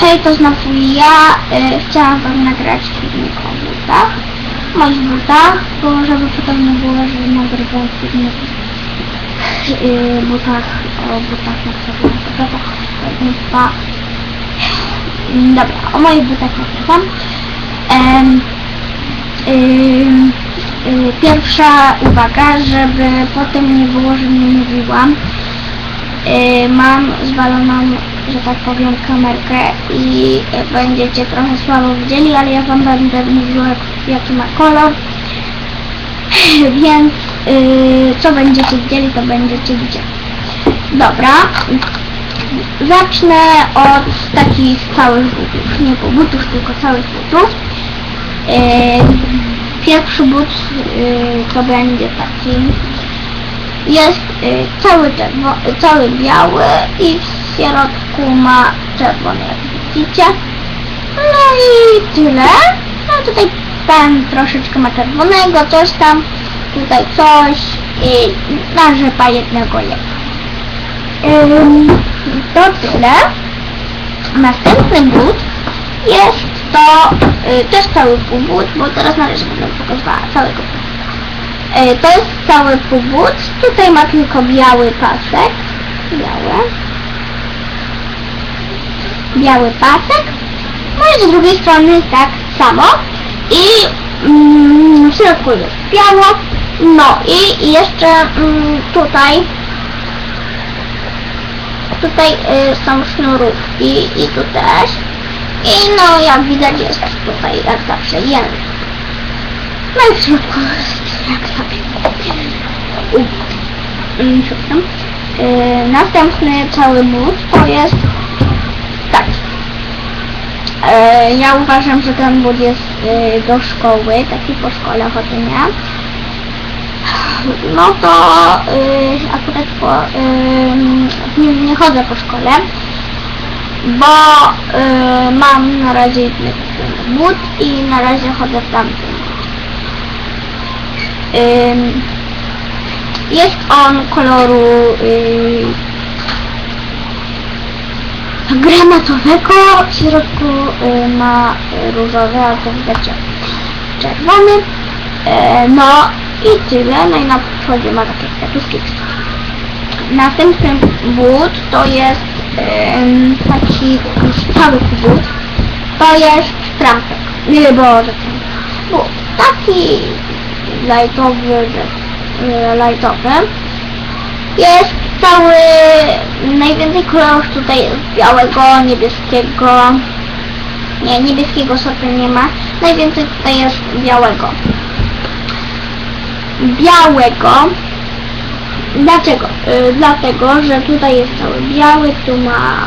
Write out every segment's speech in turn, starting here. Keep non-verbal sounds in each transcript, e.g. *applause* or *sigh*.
Hej, to znowu ja. Y, chciałam wam nagrać filmik o butach. Moich butach, bo żeby potem nie było, że nagrywam filmik y, butach, o butach na przykład. Buta. Dobra, o moich butach nagrywam. Y, pierwsza uwaga, żeby potem nie było, że nie mówiłam. Y, mam zwaloną, że tak powiem, kamerkę i będziecie trochę słabo widzieli, ale ja wam będę mówiła jaki ma kolor. *laughs* Więc y, co będziecie widzieli, to będziecie widzieli. Dobra. Zacznę od takich całych butów. Nie po butów, tylko całych butów. Y, Pierwszy but y, to będzie taki jest y, cały, czerwo, cały biały i w środku ma czerwony, jak widzicie. No i tyle. No tutaj pan troszeczkę ma czerwonego, coś tam, tutaj coś i na rzepa jednego jeka. Ym, to tyle. Następny but jest to y, też cały półbut, bo teraz na razie będę pokazywała całego. Y, to jest cały półbut, tutaj ma tylko biały pasek, biały, biały pasek, no i z drugiej strony tak samo i mm, w środku jest biało, no i jeszcze mm, tutaj tutaj y, są sznurówki i tu też i no jak widać jest tutaj jak zawsze jeden. No i w środku jest jak zawsze. Yy, następny cały but to jest. Yy, ja uważam, że ten but jest yy, do szkoły, taki po szkole chodzenia. No to yy, akurat po, nie, nie chodzę po szkole, bo mam na razie kupiony but i na razie chodzę w tamtym. Ym, jest on koloru y, granatowego, w środku y, ma różowy, a to widać czerwony. Y, no i tyle, no i na przodzie ma takie kwiatuszki. Następny but to jest taki cały but. To jest trampek. Nie, Boże, but. Taki lightowy, e, lightowy. Jest cały, najwięcej kolorów tutaj białego, niebieskiego. Nie, niebieskiego sortu nie ma. Najwięcej tutaj jest białego. Białego. Dlaczego? Y, dlatego, że tutaj jest cały biały, tu ma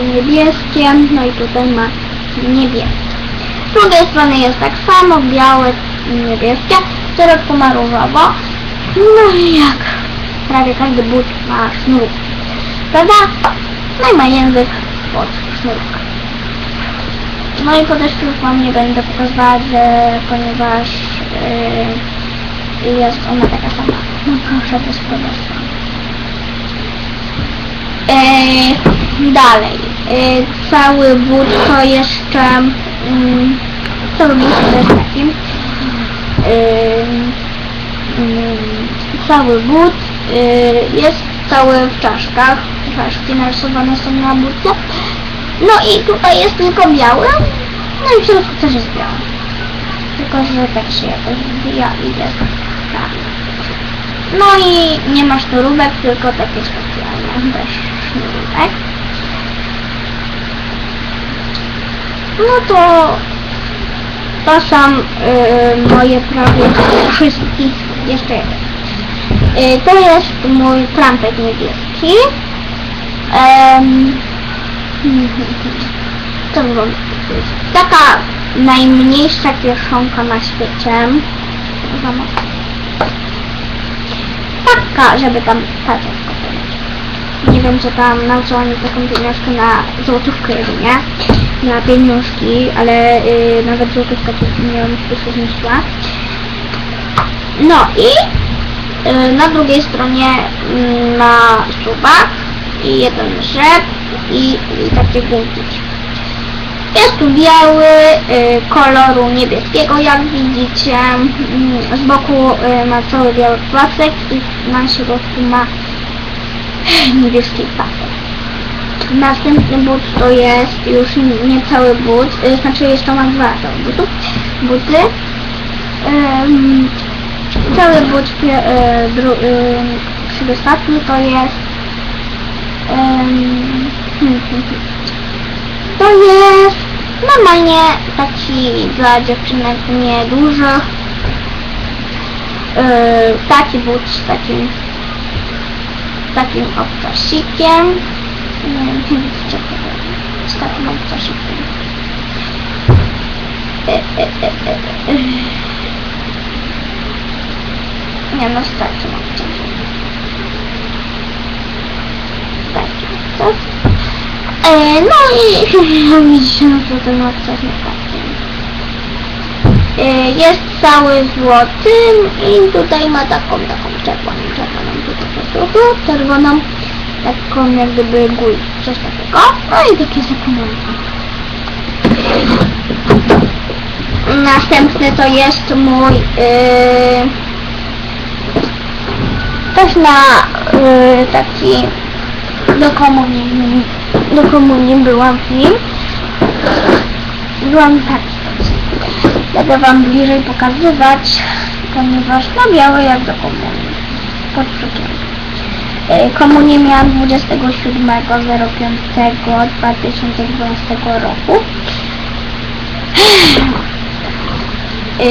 y, niebieskie, no i tutaj ma niebieskie. Z drugiej strony jest tak samo, białe, niebieskie, w środku ma różowo. No i jak prawie każdy but ma sznurówkę. Prawda? No i ma język pod sznurówkę. No i po deszczu już wam nie będę pokazywać, ponieważ yy, jest ona taka sama. No proszę, bez podeszła. Yy, dalej. Yy, cały but to jeszcze... Mm, cały but to jest taki. Yy, mm, cały but yy, jest cały w czaszkach. Czaszki narysowane są na budce. No i tutaj jest tylko biały. No i w środku też jest biały. Tylko, że tak się jakoś wbija i jest czarny. No i nie ma sznurówek, tylko takie specjalne bez sznurówek. No to to są y, moje prawie wszystkie. Jeszcze jeden. Y, to jest mój trampek niebieski. To *laughs* wam powiedzieć. Taka najmniejsza kieszonka na świecie. Taka, żeby tam patrzeć Nie wiem, co tam, na co oni taką pieniążkę na złotówkę jedynie, na pieniążki, ale y, nawet złotówka to nie wiem, czy się zmieściła. No i na drugiej stronie y, ma suwak i jeden rzep i, i takie gumki. Jest tu biały, y, koloru niebieskiego, jak widzicie. Mm, Z boku y, ma cały biały pasek i na środku ma niebieski pasek. Następny but to jest już nie cały but, y, znaczy jeszcze mam dwa butów, buty. Cały but dru, y, przedostatni to jest hmm, hmm, hmm. to jest normalnie taki dla dziewczynek niedużych yy, taki but z takim takim obcasikiem. Z takim obcasikiem E, e, e, e, e. nie no z takim obcasikiem taki obcas E, no i *laughs* widzicie, no to ten jest taki. E, jest cały złotym i tutaj ma taką, taką czerwoną, czerwoną, tu, tu, tu, tu, tu, czerwoną, taką jak gdyby gór, coś takiego. No i takie zakomanki. Następny to jest mój yy, też na yy, taki do komunii, do komunii byłam w nim. Byłam taki. Będę wam bliżej pokazywać, ponieważ no biały jak do komunii. Pod sukienką. E, Komunię miałam 27.05.2012 roku. E,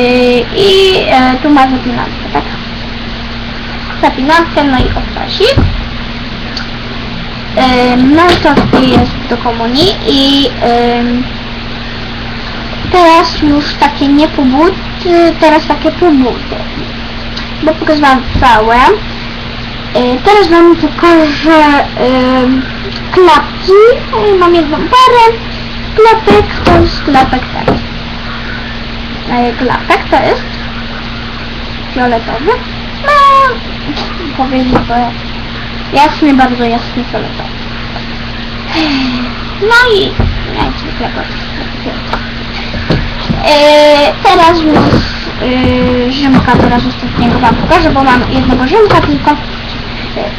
I e, tu ma zapinankę, tak? Zapinankę, no i obcasik. Ym, No jest do komunii i teraz już takie nie półbuty, teraz takie półbuty. Bo pokazywałam całe. Teraz wam pokażę klapki. Mam jedną parę klapek, to jest klapek taki. Y, Klapek to jest fioletowy. No, powiedzieć to jasny, bardzo jasny fioletowy. No i jak zwykle go teraz już yy, Rzymka teraz ostatniego wam pokażę, bo mam jednego Rzymka tylko.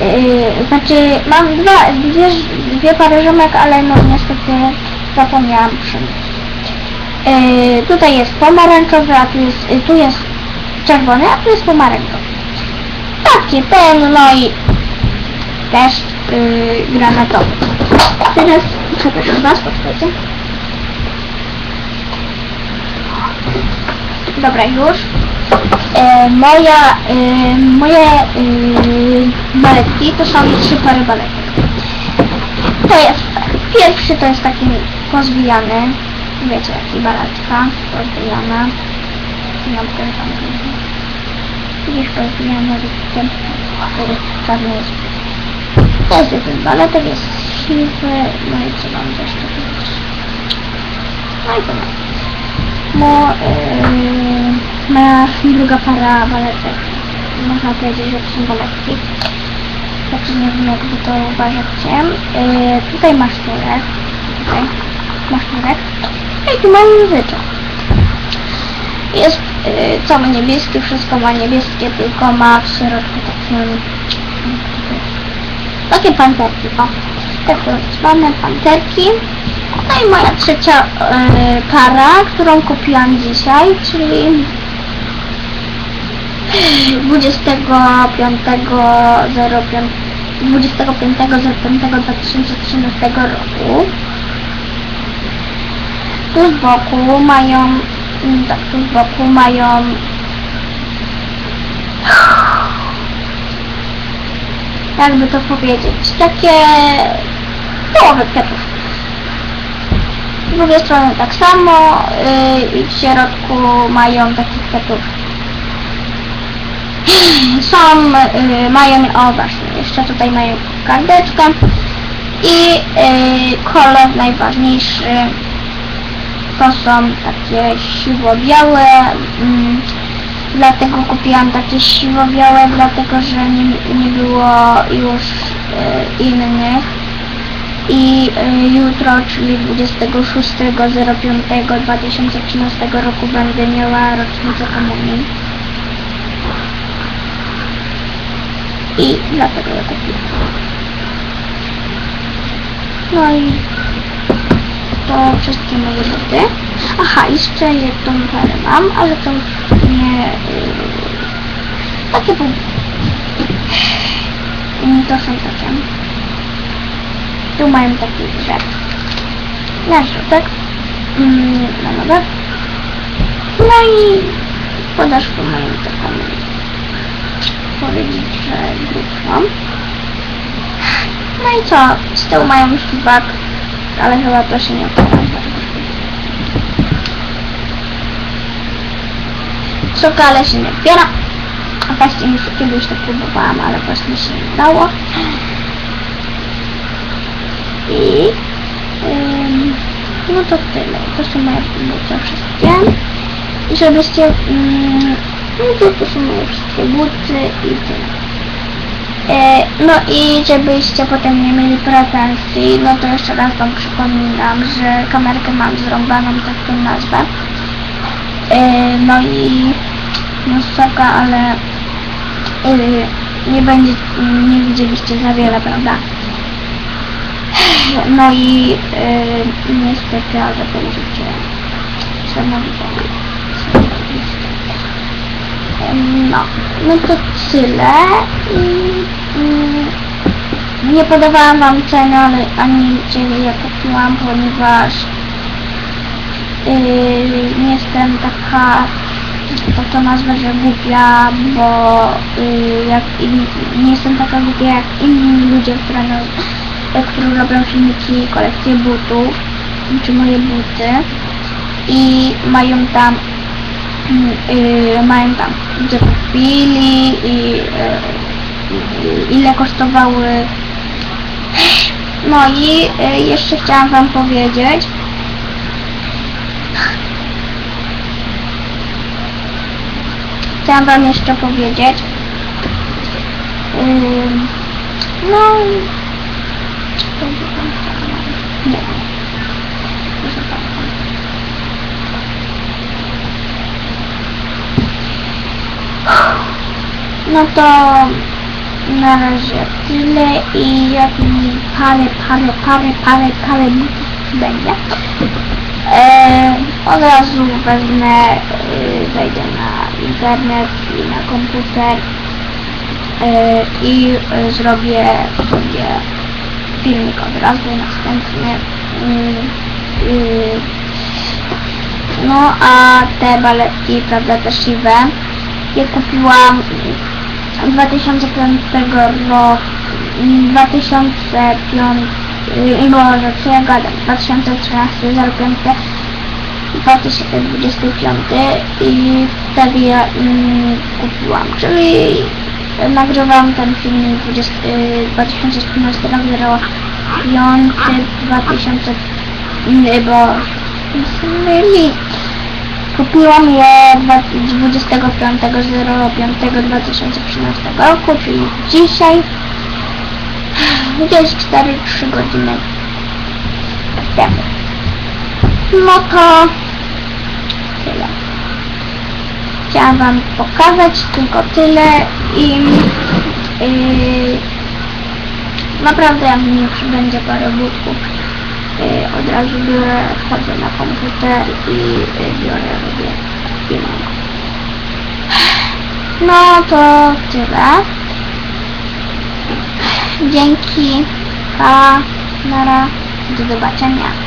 Yy, znaczy mam dwa, dwie, dwie pary Rzymek, ale no niestety zapomniałam przynieść. Yy, tutaj jest pomarańczowy, a tu jest, yy, tu jest czerwony, a tu jest pomarańczowy. Takie ten, no i też yy, granatowy. Teraz przepraszam was, podchodzę. Dobra, już. E, moja, e, moje e, baletki to są trzy pary baletek. To jest pierwszy to jest taki pozwijany, wiecie jaki baletka, pozwijana. Nie który czarny jest. To jest jeden baletek, jest siwy, no i co mam jeszcze powiedzieć? No i mam. Mo, yy, moja druga para baletek. Można powiedzieć, że to są baletki. Znaczy nie wiem jak wy to uważacie. Yy, tutaj masz turek. Tutaj masz turek. I tu mam muzyczek. Jest yy, cały niebieski, wszystko ma niebieskie, tylko ma w środku takie takie panterki, o. Tak to zwane panterki. No i moja trzecia e, para, którą kupiłam dzisiaj, czyli 25.05.2013 roku. Tu z boku mają, tak, tu boku mają jakby to powiedzieć, takie połowy kwiatów. Z drugiej strony tak samo yy, i w środku mają takich kwiatów. *sniffs* Są, yy, mają, o właśnie, jeszcze tutaj mają kardeczkę i yy, kolor najważniejszy to są takie siwo-białe, mm, dlatego kupiłam takie siwo-białe, dlatego że nie, nie było już yy, innych i y, jutro, czyli 26.05.2013 roku będę miała rocznicę komunii. I dlatego ja kupiłam. No i to wszystkie moje buty. Aha, jeszcze jedną parę mam, ale to nie... Yy, takie pół... To są takie. Tu mają taki grzeb. Na środek. Mm, na nogę. No i podeszwę mają taką powiedzieć, że grubszą. No i co? Z tyłu mają śliwak, ale chyba to się nie opłaca. Szokale się nie otwiera. A właśnie już kiedyś to próbowałam, ale właśnie się nie dało. I ym, no to tyle. To są moje buty wszystkie. I żebyście ym, no to, to są moje wszystkie buty i tyle. E, no i żebyście potem nie mieli pretensji, no to jeszcze raz wam przypominam, że kamerkę mam zrąbaną, tak to nazwę. E, no i no spoko, ale e, nie będzie, nie widzieliście za wiele, prawda? No i niestety, ale będziecie samo widzieli. Em, No, no to tyle nie podawałam wam ceny, ani gdzie je kupiłam, ponieważ yy, nie jestem taka, tak to nazwę, że głupia, bo yy, jak in, nie jestem taka głupia jak inni ludzie, które, którzy robią filmiki, kolekcje butów, czy moje buty. I mają tam yy, mają tam gdzie kupili i yy, ile kosztowały no i yy, jeszcze chciałam wam powiedzieć chciałam wam jeszcze powiedzieć no. No to na razie tyle i jak mi parę, parę, parę, parę, parę butów będzie, e, od razu wezmę, e, wejdę na internet i na komputer e, i e, zrobię sobie filmik od razu, następny. Mm, y, no a te baletki, prawda, te siwe, je kupiłam 2005 roku, 2005, y, Boże, co ja gadam, 2013, 05, 2025 i wtedy ja mm, kupiłam, czyli nagrywam ten film 20, y, 2014 rok 05, 2000, nie, bo. Kupiłam je 25.05.2013 roku, czyli dzisiaj. Gdzieś 4-3 godziny temu. No to tyle. Chciałam wam pokazać tylko tyle i yy, naprawdę jak mi przybędzie parę butków yy, od razu biorę, wchodzę na komputer i yy, biorę, robię film. No to tyle. Dzięki. Pa. Nara. Do zobaczenia.